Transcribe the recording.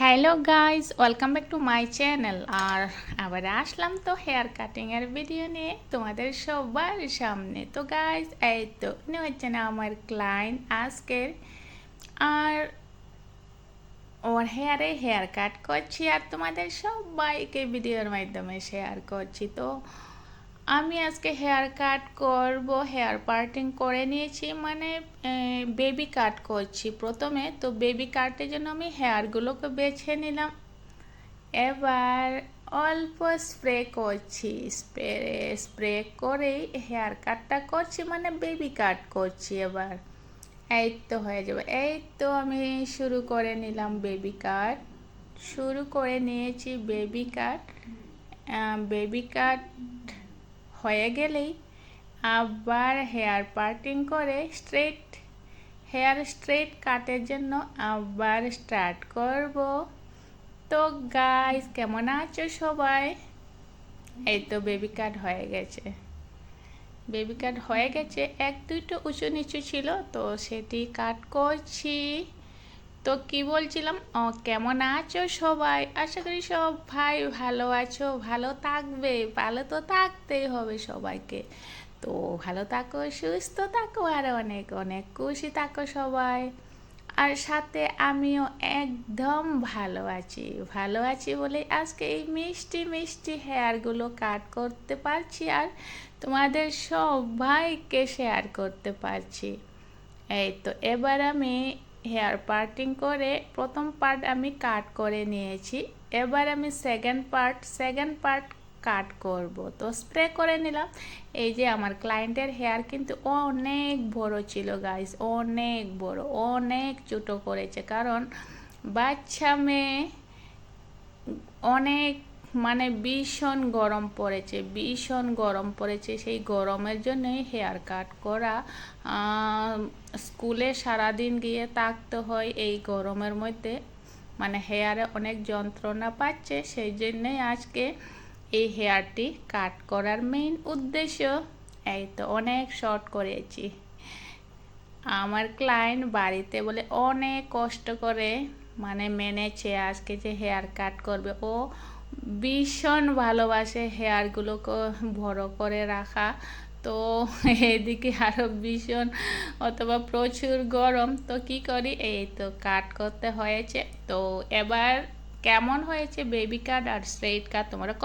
Hello guys welcome back to my channel আর আবার আসলাম তো হেয়ার কাটিংয়ের ভিডিও নিয়ে তোমাদের সবার সামনে। তো গাইস এই তো হচ্ছে না আমার ক্লায়েন্ট আজকের। আর ওর হেয়ারে হেয়ার কাট করছি আর তোমাদের সবাইকে ভিডিওর মাধ্যমে শেয়ার করছি। তো আমি আজকে হেয়ার কাট করব হেয়ার পার্টিং করে নিয়েছি মানে বেবি কাট করছি। প্রথমে তো বেবি কাটের জন্য আমি হেয়ারগুলোকে বেছে নিলাম। এবার অল্প স্প্রে করছি। স্প্রে স্প্রে করেই হেয়ার কাটটা করছি মানে বেবি কাট করছি এবার। এই তো হয়ে যাবে। এই তো আমি শুরু করে নিলাম বেবি কাট শুরু করে নিয়েছি বেবি কাট বেবি কাট হয়ে গেলেই আবার হেয়ার পার্টিং করে স্ট্রেট হেয়ার স্ট্রেট কাটের জন্য আবার স্টার্ট করব। তো গাইস কেমন আছো সবাই? এই তো বেবি কাট হয়ে গেছে। বেবি কাট হয়ে গেছে, এক দুইটো উঁচু নিচু ছিল, তো সেটি কাট করছি। তো কি বলছিলাম? কেমন আছো সবাই? আশা করি সব ভাই ভালো আছো, ভালো থাকবে, ভালো তো থাকতেই হবে সবাইকে। তো ভালো থাকো, সুস্থ থাকো, আর অনেক অনেক খুশি থাকো সবাই। আর সাথে আমিও একদম ভালো আছি ভালো আছি বলে আজকে এই মিষ্টি মিষ্টি হেয়ারগুলো কাট করতে পারছি আর তোমাদের সবাইকে শেয়ার করতে পারছি। এই তো, এবার আমি হেয়ার পার্টিং করে প্রথম পার্ট আমি কাট করে নিয়েছি। এবার আমি second part second part cut করব। তো স্প্রে করে নিলাম। এই যে আমার ক্লায়েন্টের হেয়ার কিন্তু অনেক বড় ছিল গাইস অনেক বড়, অনেক ছোটো করেছে। কারণ বাচ্চা মেয়ে অনেক মানে ভীষণ গরম পড়েছে, ভীষণ গরম পড়েছে। সেই গরমের জন্যই হেয়ার কাট করা স্কুলে সারাদিন গিয়ে থাকতে হয় এই গরমের মধ্যে। মানে হেয়ারে অনেক যন্ত্রণা পাচ্ছে, সেই জন্যই আজকে এই হেয়ারটি কাট করার মেইন উদ্দেশ্য। এই তো অনেক শর্ট করেছি। আমার ক্লায়েন্ট বাড়িতে বলে অনেক কষ্ট করে মানে মেনেছে আজকে যে হেয়ার কাট করবে। ও ভীষণ ভালোবাসে হেয়ারগুলোকে বড় করে রাখা। তো এদিকে আরও ভীষণ অথবা প্রচুর গরম। তো কি করি? এই তো কাট করতে হয়েছে। তো এবার কেমন হয়েছে বেবি কাট আর স্ট্রেট কাট? তোমরা